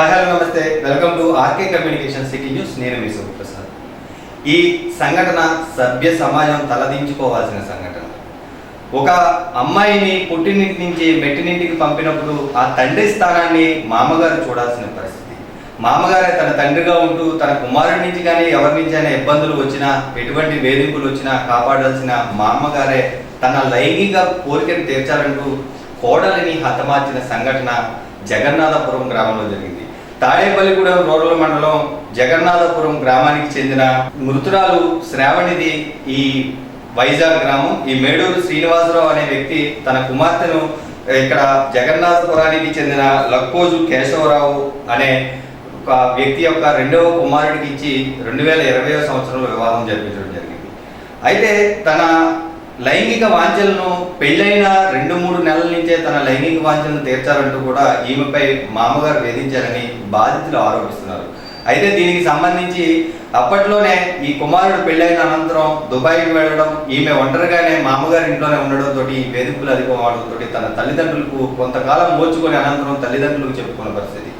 Hi hello నమస్తే. Welcome to RK communication city news. నేను మీ సుప్రసాద్ ఈ సంఘటన సభ్య సమాజం తలదించుకోవాల్సిన సంఘటన. ఒక అమ్మాయిని పుట్టినింటి నుంచి మెట్టినింటికి పంపినప్పుడు ఆ తండ్రి స్థానాన్ని మామగారు చూడాల్సిన పరిస్థితి. మామగారే తన తండ్రిగా ఉంటూ తన కుమారుడి నుంచి కానీ ఎవరి నుంచి అయినా ఇబ్బందులు వచ్చినా ఎటువంటి వేధింపులు వచ్చినా కాపాడాల్సిన మామగారే తన లైంగిక కోరికను తీర్చాలంటూ కోడలిని హతమార్చిన సంఘటన జగన్నాథపురం గ్రామంలో జరిగింది. తాడేపల్లిగూడెం రూరల్ మండలం జగన్నాథపురం గ్రామానికి చెందిన మృతురాలు శ్రావణిది ఈ వైజాగ్ గ్రామం. ఈ మేడూరు శ్రీనివాసరావు అనే వ్యక్తి తన కుమార్తెను ఇక్కడ జగన్నాథపురానికి చెందిన లక్కోజు కేశవరావు అనే ఒక వ్యక్తి యొక్క రెండవ కుమారుడికి ఇచ్చి రెండు వేల ఇరవై సంవత్సరంలో వివాహం జరిపించడం జరిగింది. అయితే తన లైంగిక వాంఛలను పెళ్ళైన రెండు మూడు నెలల నుంచే తన లైంగిక వాంఛలను తీర్చాలంటూ కూడా ఈమెపై మామగారు వేధించారని బాధితులు ఆరోపిస్తున్నారు. అయితే దీనికి సంబంధించి అప్పట్లోనే ఈ కుమారుడు పెళ్ళైన అనంతరం దుబాయ్కి వెళ్ళడం ఈమె ఒంటరిగానే మామగారి ఇంట్లోనే ఉండడంతో ఈ వేధింపులు అధికం తన తల్లిదండ్రులకు కొంతకాలం మోచుకొని అనంతరం తల్లిదండ్రులకు చెప్పుకున్న పరిస్థితి.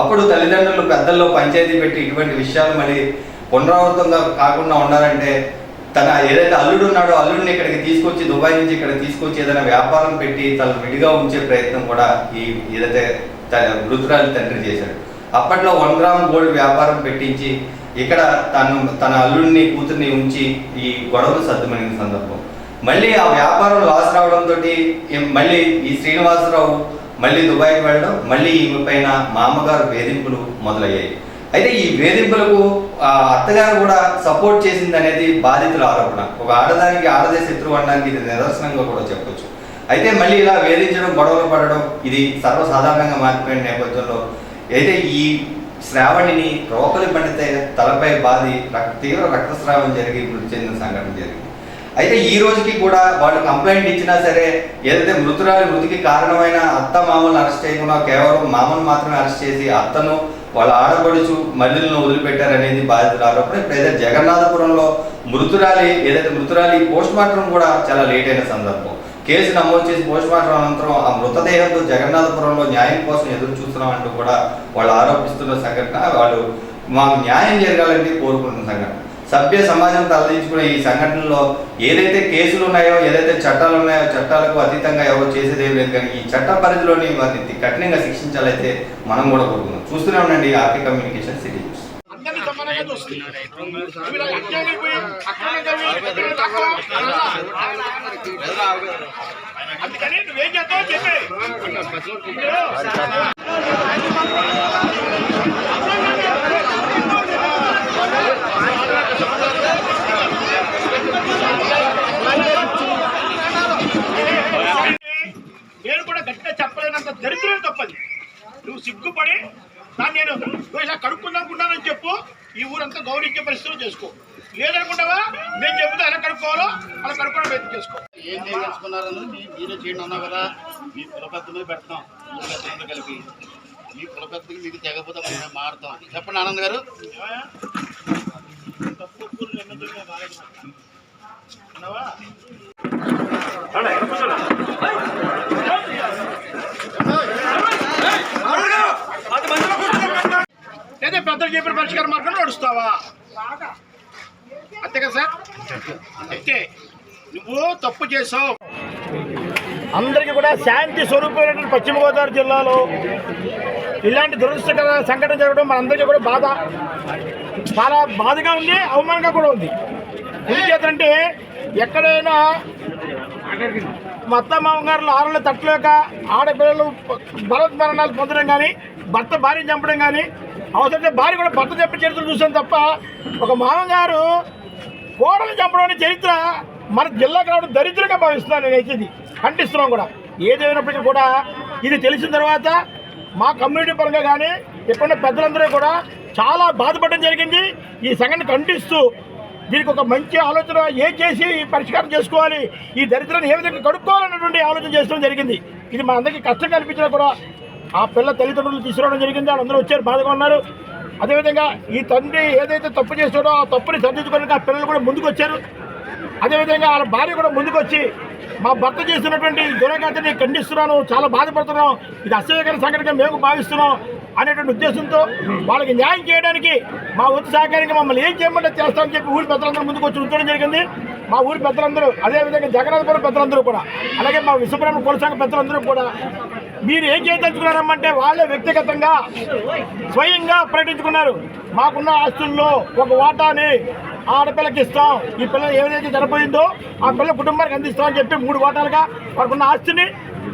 అప్పుడు తల్లిదండ్రులు పెద్దల్లో పంచాయతీ పెట్టి ఇటువంటి విషయాలు మళ్ళీ పునరావృతంగా కాకుండా ఉండాలంటే తన ఏదైతే అల్లుడు ఉన్నాడో అల్లుడిని ఇక్కడికి తీసుకొచ్చి దుబాయ్ నుంచి ఇక్కడ తీసుకొచ్చి ఏదైనా వ్యాపారం పెట్టి తను విడిగా ఉంచే ప్రయత్నం కూడా ఈ ఏదైతే తన వృద్ధురాలు తండ్రి చేశాడు. అప్పట్లో వన్ గ్రామ్ గోల్డ్ వ్యాపారం పెట్టించి ఇక్కడ తను తన అల్లుడిని కూతుర్ని ఉంచి ఈ గొడవలు సర్దుమనిన సందర్భం. మళ్ళీ ఆ వ్యాపారం లాస్ రావడంతో మళ్ళీ ఈ శ్రీనివాసరావు మళ్ళీ దుబాయ్కి వెళ్ళడం మళ్ళీ ఈమె పైన మామగారు వేధింపులు మొదలయ్యాయి. అయితే ఈ వేధింపులకు ఆ అత్తగారు కూడా సపోర్ట్ చేసింది అనేది బాధితుల ఆరోపణ. ఒక ఆడదానికి ఆడదే శత్రువు అనడానికి ఇది నిదర్శనంగా కూడా చెప్పొచ్చు. అయితే మళ్ళీ ఇలా వేధించడం గొడవలు పడడం ఇది సర్వసాధారణంగా మారిపోయిన నేపథ్యంలో అయితే ఈ శ్రావణిని రోకలి పండితే తలపై బాధి తీవ్ర రక్తస్రావం జరిగి మృతి చెందిన సంఘటన జరిగింది. అయితే ఈ రోజుకి కూడా వాళ్ళు కంప్లైంట్ ఇచ్చినా సరే ఏదైతే మృతురాలి మృతికి కారణమైన అత్త మామూలు అరెస్ట్ చేయకుండా కేవలం మామూలు మాత్రమే అరెస్ట్ చేసి అత్తను వాళ్ళ ఆడపడుచు మల్లెలను వదిలిపెట్టారనేది బాధితుల ఆరోపణ ఇప్పుడు జగన్నాథపురంలో మృతురాలి ఏదైతే మృతురాలి పోస్ట్ మార్టం కూడా చాలా లేట్ అయిన సందర్భం. కేసు నమోదు చేసి పోస్ట్ మార్టం అనంతరం ఆ మృతదేహంతో జగన్నాథపురంలో న్యాయం కోసం ఎదురు చూస్తున్నామంటూ కూడా వాళ్ళు ఆరోపిస్తున్న సంఘటన వాళ్ళు మాకు న్యాయం జరగాలని కోరుకుంటున్న సంఘటన. సభ్య సమాజం తలదించుకునే ఈ సంఘటనలో ఏదైతే కేసులు ఉన్నాయో ఏదైతే చట్టాలు ఉన్నాయో చట్టాలకు అతీతంగా ఎవరు చేసేది ఏం లేదు కానీ ఈ చట్ట పరిధిలోని వారిని కఠినంగా శిక్షించాలైతే మనం కూడా కోరుకుందాం చూస్తూనే ఉండండి ఆర్కే కమ్యూనికేషన్ సిటీ న్యూస్. అందుకని నువ్వేం చెప్పే నేను కూడా గట్టిగా చెప్పలేనంత దరిద్రం తప్పది నువ్వు సిగ్గుపడి దాన్ని నేను నువ్వు ఇలా కడుక్కుందానుకుంటానని చెప్పు ఈ ఊరంతా గౌరవించే పరిస్థితులు చేసుకో. లేదనుకుంటావా? నేను చెబితే ఎలా కడుక్కోవాలో అలా కడుక్కోవడం ప్రయత్నం చేసుకో. ఏం చేయదలుచుకున్నారని మీ- మీరే చేయండి అన్నా కదా. మీ కులపెద్దమే పెడతాం కులపెద్దలతో కలిపి. మీ కులపెద్దకి మీకు తెగపోతే మారుతాం. చెప్పండి ఆనంద్ గారు. తప్పు లేదా పెద్దలు చెప్పిన పరిష్కార మార్గం నడుస్తావా? అంతే కదా సార్? అయితే నువ్వు తప్పు చేసావు. అందరికీ కూడా శాంతి స్వరూపమైనటువంటి పశ్చిమ గోదావరి జిల్లాలో ఇలాంటి దురదృష్టకర సంఘటన జరగడం మనందరికీ కూడా బాధ. చాలా బాధగా ఉంది అవమానంగా కూడా ఉంది. ఎందుచేతంటే ఎక్కడైనా మా అత్త మామగారులు ఆరుల తట్టలేక ఆడపిల్లలు బలవత్మరణాలు పొందడం కానీ భర్త భార్య చంపడం కానీ అవసరం భార్య కూడా భర్త చంపే చరిత్ర చూసాను తప్ప ఒక మామగారు కోడలు చంపడం అనే చరిత్ర మన జిల్లాకు రావడం దరిద్రంగా భావిస్తున్నాను నేనైతే ఇది. ఖండిస్తున్నాం కూడా. ఏదేమైనప్పటికీ కూడా ఇది తెలిసిన తర్వాత మా కమ్యూనిటీ పరంగా కానీ ఎప్పుడైనా పెద్దలందరూ కూడా చాలా బాధపడడం జరిగింది. ఈ సంఘటన ఖండిస్తూ దీనికి ఒక మంచి ఆలోచన ఏం చేసి పరిష్కారం చేసుకోవాలి? ఈ దరిద్రాన్ని ఏ విధంగా కడుక్కోవాలన్నటువంటి ఆలోచన చేస్తడం జరిగింది. ఇది మా అందరికీ కష్టం కనిపించినా కూడా ఆ పిల్ల తల్లిదండ్రులు తీసుకురావడం జరిగింది. వాళ్ళందరూ వచ్చారు బాధగా ఉన్నారు. అదేవిధంగా ఈ తండ్రి ఏదైతే తప్పు చేస్తాడో ఆ తప్పుని సర్దించుకోవడానికి ఆ పిల్లలు కూడా ముందుకు వచ్చారు అదేవిధంగా వాళ్ళ భార్య కూడా ముందుకు వచ్చి మా భర్త చేసినటువంటి దురగతిని ఖండిస్తున్నాను చాలా బాధపడుతున్నాం ఇది అసహ్యకర సంఘటనగా మేము భావిస్తున్నాం అనేటువంటి ఉద్దేశంతో వాళ్ళకి న్యాయం చేయడానికి మా వంతు సహకారంగా మమ్మల్ని ఏం చేయమంటే చేస్తామని చెప్పి ఊరి పెద్దలందరూ ముందుకు వచ్చి ఉంచడం జరిగింది. మా ఊరి పెద్దలందరూ అదేవిధంగా జగన్నాథపురం పెద్దలందరూ కూడా అలాగే మా విశ్వబ్రహ్మ కుల పెద్దలందరూ కూడా మీరు ఏం చేయదలుచుకున్నారమ్మంటే వాళ్ళే వ్యక్తిగతంగా స్వయంగా ప్రకటించుకున్నారు. మాకున్న ఆస్తుల్లో ఒక వాటాని ఆడపిల్లకి ఇస్తాం. ఈ పిల్ల ఏదైతే చనిపోయిందో ఆ పిల్ల కుటుంబానికి అందిస్తాం అని చెప్పి మూడు వాటాలుగా వాళ్ళకున్న ఆస్తిని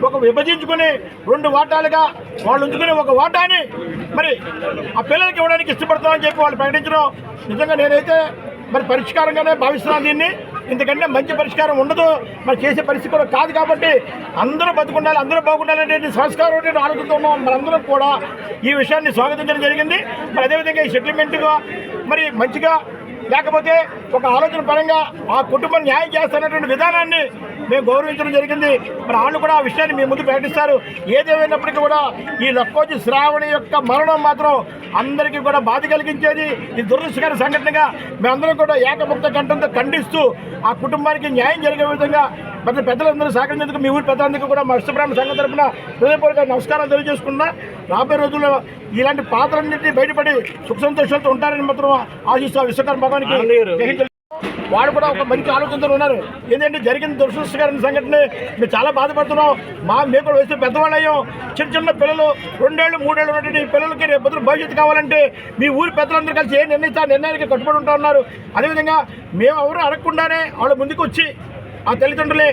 ఒక విభజించుకుని రెండు వాటాలుగా వాళ్ళు ఉంచుకుని ఒక వాటాని మరి ఆ పిల్లలకి ఇవ్వడానికి ఇష్టపడతామని చెప్పి వాళ్ళు ప్రకటించడం నిజంగా నేనైతే మరి పరిష్కారంగానే భావిస్తున్నాను దీన్ని. ఎందుకంటే మంచి పరిష్కారం ఉండదు. మరి చేసే పరిస్థితి కూడా కాదు కాబట్టి అందరూ బతుకుండాలి అందరూ బాగుండాలనే సంస్కారం ఆలోచనతో ఉన్నాం. మనందరం కూడా ఈ విషయాన్ని స్వాగతించడం జరిగింది. మరి అదేవిధంగా ఈ సెటిల్మెంట్గా మరి మంచిగా లేకపోతే ఒక ఆలోచన పరంగా ఆ కుటుంబం న్యాయం చేస్తున్నటువంటి విధానాన్ని మేము గౌరవించడం జరిగింది. మరి వాళ్ళు కూడా ఆ విషయాన్ని మీ ముందు ప్రకటిస్తారు. ఏదేమైనప్పటికీ కూడా ఈ లక్కోజి శ్రావణి యొక్క మరణం మాత్రం అందరికీ కూడా బాధ కలిగించేది. ఇది దురదృష్టకర సంఘటనగా మేమందరం కూడా ఏకముక్త కంఠంతో ఖండిస్తూ ఆ కుటుంబానికి న్యాయం జరిగే విధంగా మరి పెద్దలందరూ సహకరించేందుకు మీ ఊరి పెద్దలందరికీ కూడా మా విశ్వబ్రాహ్మణ సంఘం తరపున హృదయపూర్వక నమస్కారాలు తెలియజేసుకున్నా. రాబోయే రోజుల్లో ఇలాంటి పాత్రలన్నింటినీ బయటపడి సుఖ సంతోషాలతో ఉంటారని మాత్రం ఆశిస్తూ విశ్వకర్మ భగవానికి. వాడు కూడా ఒక మంచి ఆలోచనతో ఉన్నారు. ఏంటంటే జరిగిన దురదృష్టకరమైన సంఘటన మేము చాలా బాధపడుతున్నాం. మా మేము కూడా వస్తే పెద్దవాళ్ళు అయ్యాం చిన్న చిన్న పిల్లలు రెండేళ్ళు మూడేళ్ళు ఉన్నటువంటి పిల్లలకి రేపు భవిష్యత్తు కావాలంటే మీ ఊరి పెద్దలందరూ కలిసి ఏ నిర్ణయిస్తా నిర్ణయానికి కట్టుబడి ఉంటా ఉన్నారు. అదేవిధంగా మేము ఎవరు అడగకుండానే వాళ్ళు ముందుకు వచ్చి ఆ తల్లిదండ్రులే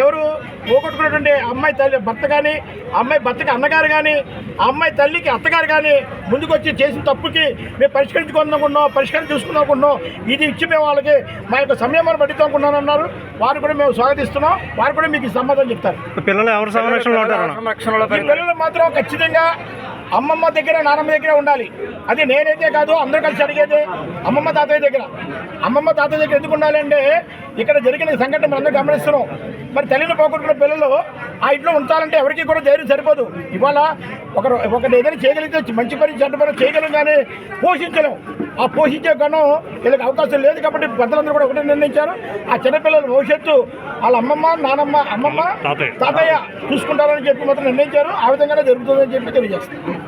ఎవరు పోగొట్టుకున్నటువంటి అమ్మాయి తల్లి భర్త కానీ అమ్మాయి భర్తకి అన్నగారు కానీ ఆ అమ్మాయి తల్లికి అత్తగారు కానీ ముందుకు వచ్చి చేసిన తప్పుకి మేము పరిష్కరించుకుందామనుకున్నాం పరిష్కారం చూసుకుందామనుకున్నాం ఇది ఇచ్చి మేము వాళ్ళకి మా యొక్క సమయం పట్టించామనుకున్నాను అన్నారు వారు కూడా మేము స్వాగతిస్తున్నాం. వారు కూడా మీకు సమాధానం చెప్తారు. పిల్లలు ఎవరు సంరక్షణలో పిల్లలు మాత్రం ఖచ్చితంగా అమ్మమ్మ దగ్గర నానమ్మ దగ్గర ఉండాలి. అది నేనైతే కాదు అందరూ కలిసి అడిగేది అమ్మమ్మ తాతయ్య దగ్గర. అమ్మమ్మ తాతయ్య దగ్గర ఎందుకు ఉండాలి అంటే ఇక్కడ జరిగిన సంఘటన మనం అందరూ గమనిస్తున్నాం. మరి తల్లిని పోగొట్టుకున్న పిల్లలు ఆ ఇంట్లో ఉంచాలంటే ఎవరికి కూడా ధైర్యం సరిపోదు. ఇవాళ ఒకరు ఒకటి ఏదైనా చేయగలిగితే మంచి పని చెడ్డ పని చేయగలం కానీ పోషించలేం. ఆ పోషించే గణం వీళ్ళకి అవకాశం లేదు కాబట్టి పెద్దలందరూ కూడా ఒకటే నిర్ణయించారు. ఆ చిన్నపిల్లల భవిష్యత్తు వాళ్ళ అమ్మమ్మ నానమ్మ అమ్మమ్మ తాతయ్య. తాతయ్య చూసుకుంటారని చెప్పి మాత్రం నిర్ణయించారు. ఆ విధంగానే జరుగుతుందని చెప్పి తెలియజేస్తారు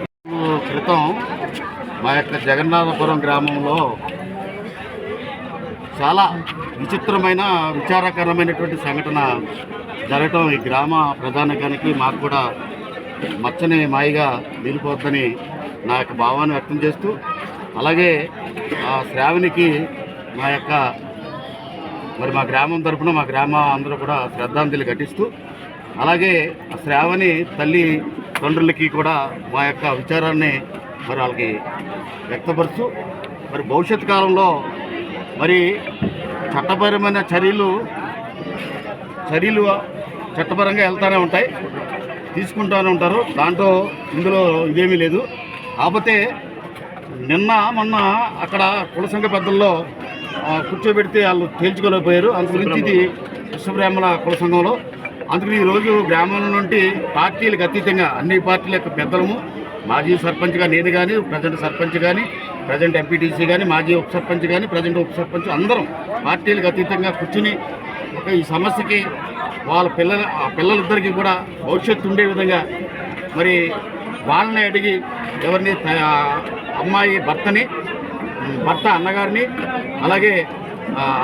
క్రితం మా యొక్క జగన్నాథపురం గ్రామంలో చాలా విచిత్రమైన విచారకరమైనటువంటి సంఘటన జరగటం ఈ గ్రామ ప్రధానకానికి మాకు కూడా మచ్చని మాయిగా నిలిపోద్దని నా యొక్క భావాన్ని వ్యక్తం చేస్తూ అలాగే ఆ శ్రావణికి మా యొక్క మరి మా గ్రామం తరఫున మా గ్రామ అందరూ కూడా శ్రద్ధాంజలి ఘటిస్తూ అలాగే ఆ శ్రావణి తల్లి తండ్రులకి కూడా మా యొక్క విచారాన్ని మరి వాళ్ళకి వ్యక్తపరుస్తూ మరి భవిష్యత్ కాలంలో మరి చట్టపరమైన చర్యలు చర్యలు చట్టపరంగా వెళ్తూనే ఉంటాయి తీసుకుంటూనే ఉంటారు. దాంట్లో ఇందులో ఇదేమీ లేదు. కాకపోతే నిన్న మొన్న అక్కడ కుల సంఘ పెద్దల్లో కూర్చోబెడితే వాళ్ళు తేల్చుకోలేకపోయారు. అందు గురించి ఇది విశ్వబ్రాహ్మణ కుల సంఘంలో. అందుకని ఈరోజు గ్రామం నుండి పార్టీలకు అతీతంగా అన్ని పార్టీల యొక్క పెద్దలము మాజీ సర్పంచ్గా నేను కానీ ప్రజెంట్ సర్పంచ్ కానీ ప్రజెంట్ ఎంపీటీసీ కానీ మాజీ ఉప సర్పంచ్ కానీ ప్రజెంట్ ఉప సర్పంచ్ అందరం పార్టీలకు అతీతంగా కూర్చుని ఒక ఈ సమస్యకి వాళ్ళ పిల్లల ఆ పిల్లలిద్దరికీ కూడా భవిష్యత్తు ఉండే విధంగా మరి వాళ్ళని అడిగి ఎవరిని అమ్మాయి భర్తని భర్త అన్నగారిని అలాగే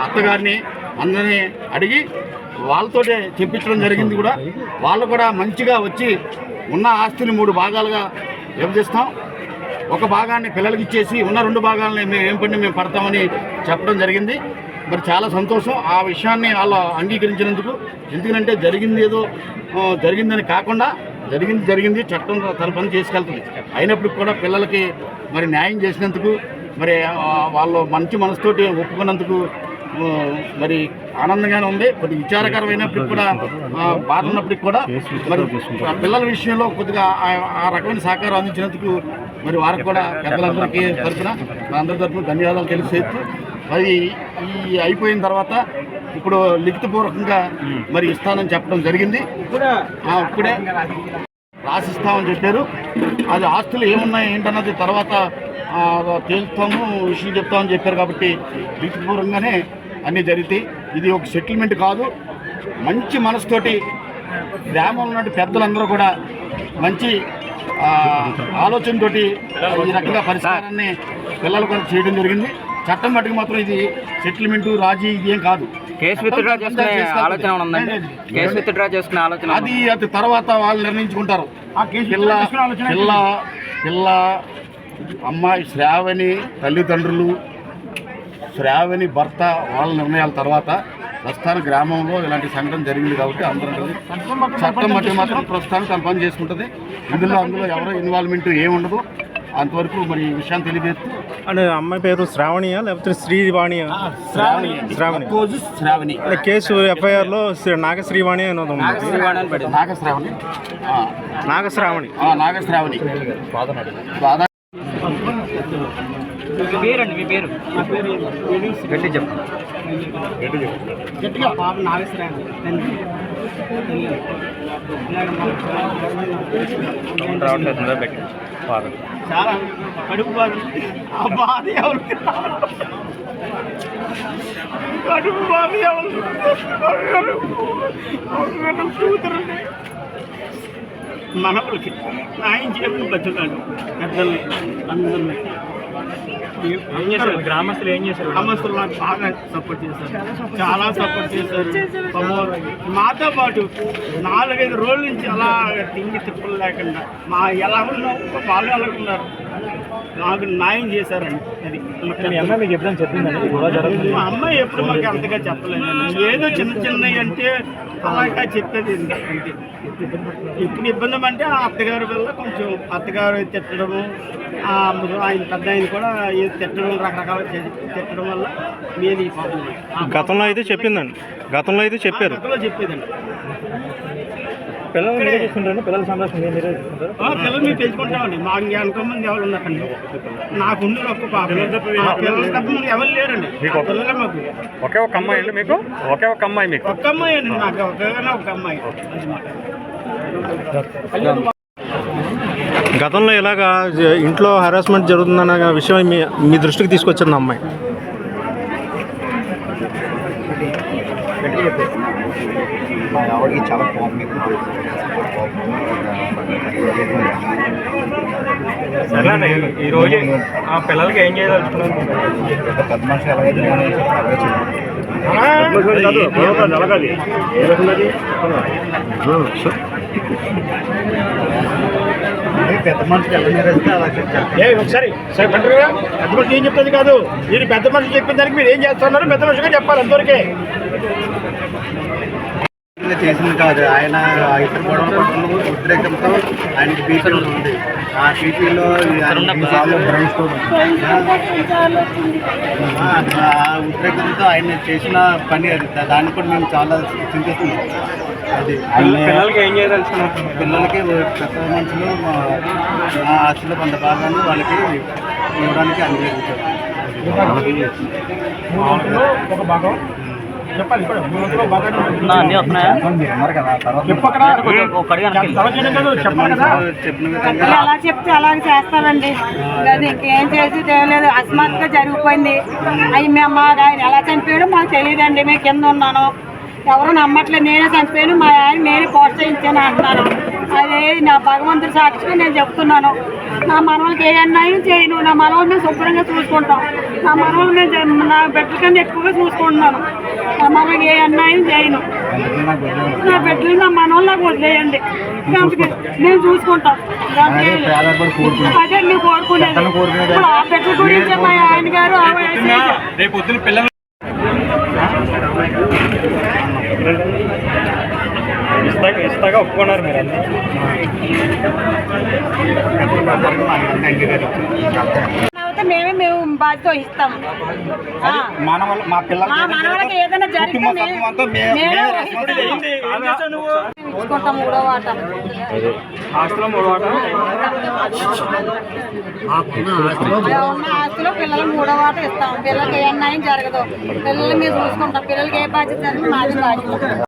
అత్తగారిని అందరినీ అడిగి వాళ్ళతోటే చెప్పించడం జరిగింది కూడా. వాళ్ళు కూడా మంచిగా వచ్చి ఉన్న ఆస్తిని మూడు భాగాలుగా విభజిస్తాం. ఒక భాగాన్ని పిల్లలకి ఇచ్చేసి ఉన్న రెండు భాగాలని మేము ఏం పని మేము పడతామని చెప్పడం జరిగింది. మరి చాలా సంతోషం. ఆ విషయాన్ని వాళ్ళు అంగీకరించినందుకు. ఎందుకంటే జరిగింది ఏదో జరిగిందని కాకుండా జరిగింది జరిగింది చట్టం తన పని చేసుకెళ్తుంది. అయినప్పటికి కూడా పిల్లలకి మరి న్యాయం చేసినందుకు మరి వాళ్ళు మంచి మనసుతోటి ఒప్పుకున్నందుకు మరి ఆనందంగానే ఉంది. కొద్ది విచారకరమైనప్పటికి కూడా బాధ ఉన్నప్పటికి కూడా మరి పిల్లల విషయంలో కొద్దిగా ఆ- ఆ రకమైన సహకారం అందించినందుకు మరి వారికి కూడా పెద్దలందరికీ తరఫున మా అందరి తరఫున ధన్యవాదాలు తెలియజేస్తూ అది ఈ అయిపోయిన తర్వాత ఇప్పుడు లిఖితపూర్వకంగా మరి ఇస్తానని చెప్పడం జరిగింది. ఇప్పుడే రాసిస్తామని చెప్పారు. అది ఆస్తులు ఏమున్నాయి ఏంటన్నది తర్వాత తేలుస్తాము విషయం చెప్తామని చెప్పారు కాబట్టి లిఖితపూర్వకంగానే అన్నీ జరిగితే ఇది ఒక సెటిల్మెంట్ కాదు. మంచి మనసుతోటి గ్రామంలో ఉన్న పెద్దలందరూ కూడా మంచి ఆలోచనతోటి ఈ రకంగా పరిష్కారాన్ని పిల్లల కొరకు చేయడం జరిగింది. చట్టం మట్టుకు మాత్రం ఇది సెటిల్మెంట్ రాజీ ఇది ఏం కాదు కేసు విత్డ్రా చేసుకునే. ఆలోచన ఉందండి. కేసు విత్డ్రా చేసుకునే ఆలోచన అది అది తర్వాత వాళ్ళు నిర్ణయించుకుంటారు. ఆ కేసు పిల్ల పిల్ల పిల్ల అమ్మాయి శ్రావణి తల్లిదండ్రులు శ్రావణి భర్త వాళ్ళ నిర్ణయాల తర్వాత ప్రస్తుతాన గ్రామంలో ఇలాంటి సంఘటన జరిగింది కాబట్టి అందరం చట్టం మట్టి మాత్రం ప్రస్తుతానికి తన పని చేసుకుంటుంది. ఇందులో అందులో ఎవరో ఇన్వాల్వ్మెంట్ ఏముండదు. అంతవరకు మరి ఈ విషయాన్ని తెలియజేస్తూ అంటే అమ్మాయి పేరు శ్రావణియా లేకపోతే శ్రీవాణియా? శ్రావణి. శ్రావణి. శ్రావణి. అంటే కేసు ఎఫ్ఐఆర్లో శ్రీ- నాగశ్రీవాణి అనేది ఉంది. నాగశ్రావణి ఆ, నాగశ్రావణి. ఆ, నాగశ్రావణి. మీ పేరండి మీ పేరు? గట్టి చెప్పు గట్టిగా పాప పెట్టి చాలా కడుపు బాధ. ఆ బాధ ఎవరికి రాదు. కడుపు బాధ ఎవరు కూతురుంది మనవలకి న్యాయం చేయమని బతుకాడు పెద్దల్ని అందరిని. గ్రామస్తులు ఏం చేశారు? గ్రామస్తులు నాకు బాగా సపోర్ట్ చేశారు. చాలా సపోర్ట్ చేశారు. మాతో పాటు నాలుగైదు రోజుల నుంచి అలా తిండి తిప్పలు లేకుండా మా ఎలా ఉన్నాం వాళ్ళు ఎలా ఉన్నారు? నాకు న్యాయం చేశారండి. అది మా మీకు ఎప్పుడైనా చెప్పిందండి మా అమ్మాయి ఎప్పుడు మాకు అంతగా చెప్పలేదండి ఏదో చిన్న చిన్నవి అంటే అలాగా చెప్పేది అంతే. ఇప్పుడు ఇబ్బంది అంటే ఆ అత్తగారి వల్ల కొంచెం అత్తగారు తిట్టడము ఆయన పెద్ద ఆయన కూడా ఏదో తిట్టడం రకరకాల తిట్టడం వల్ల నేను ఈ పాపం గతంలో అయితే చెప్పిందండి. గతంలో అయితే చెప్పారు. గతంలో చెప్పేదండి. పిల్లలు మీరే చూసుకుంటారు పిల్లల సంరక్షణ మీరే చూసుకుంటారు? ఆ, పిల్లలు మేము పెంచుకుంటామండి. మాకు ఇంకా ఎంతో మంది ఎవరు ఉన్నారండి? నాకు ఉండి ఒక్క పాప. ఆ పిల్లలు తప్ప ఎవరు లేరండి? ఆ పిల్లలే మాకు. ఒకే ఒక అమ్మాయి అండి మీకు? ఒకే ఒక అమ్మాయి మీకు? ఒక్క అమ్మాయి అండి నాకు ఒకగానే ఒక అమ్మాయి. గతంలో ఇలాగా ఇంట్లో హరాస్మెంట్ జరుగుతుందన్న విషయం మీ మీ దృష్టికి తీసుకొచ్చింది అమ్మాయి. ఈ రోజు ఆ పిల్లలకి ఏం చేయదలుచుకున్నారు? పెద్ద మనుషులు ఎలాగైతే ఎలా అలా ఏ ఒకసారి సరే పండుగ పెద్ద మనిషి ఏం చెప్తుంది కాదు? మీరు పెద్ద మనిషి చెప్పిన దానికి మీరు ఏం చేస్తున్నారు పెద్ద మనుషులుగా చెప్పాలి అందరికీ. ఇలా చేసింది కాదు. ఆయన ఇతర గొడవ పడుతున్న ఉద్రేకంతో ఆయనకి బీపీ ఉంది. ఆ బీపీలో ఆ ఉద్రేకంతో ఆయన చేసిన పని అది. దాన్ని కూడా మేము చాలా చింతిస్తున్నాం. అది. పిల్లలకి ఏం పిల్లలకి పెద్ద మనుషులు మా ఆస్తిలో కొంత భాగాన్ని వాళ్ళకి ఇవ్వడానికి అంగీకరించారు ఒక భాగం చెప్పాలి ఇప్పుడు మూడో భాగం అన్నీ వస్తున్నాయా? చెప్పాలి ఎలా చెప్తే అలాగే చేస్తామండి. అది ఇంకేం చేసేది ఏం లేదు. అకస్మాత్తుగా జరిగిపోయింది. అవి మేము మాకు ఆయన ఎలా చనిపోయాడో మాకు తెలియదండి. మేము కింద ఉన్నాను. ఎవరు నమ్మట్లేదు. నేనే చనిపోయాను. మా ఆయన నేనే ప్రోత్సహించాను అంటున్నాను. అదే నా భగవంతుడి సాక్షిగా నేను చెప్తున్నాను. నా మనవలకి ఏ అన్యాయం చేయను. నా మనవలు మేము శుభ్రంగా చూసుకుంటాం. నా మనవలు మేము జ- నా బిడ్డల కన్నా ఎక్కువగా చూసుకుంటున్నాను. మనవలకి ఏ అన్యాయం చేయను. నా బిడ్డలు నా మనవలు నాకు వదిలేయండి అందుకే మేము చూసుకుంటాం దానికి అదే కోరుకునేది ఎక్కడ కోరుకునేది? ఇప్పుడు ఆ బిడ్డల గురించి మా ఆయన గారు రేపు పిల్లలు ఒప్పుకున్నారు మీరు అన్నీ అయితే మేమే మేము బాధ్యత వహిస్తాం ఆ. మన వల్ల మా పిల్లలకి మా మనవలకి ఏదైనా జరిగితే మేమే మూడో వాట. మూడు వాట? ఉన్న ఆస్తిలో పిల్లలు మూడో వాట ఇస్తాం. పిల్లలకి ఏ అన్యాయం జరగదు. పిల్లల్ని మేము చూసుకుంటాం. పిల్లలకి ఏ బాధ్యత మాది బాధ్యత.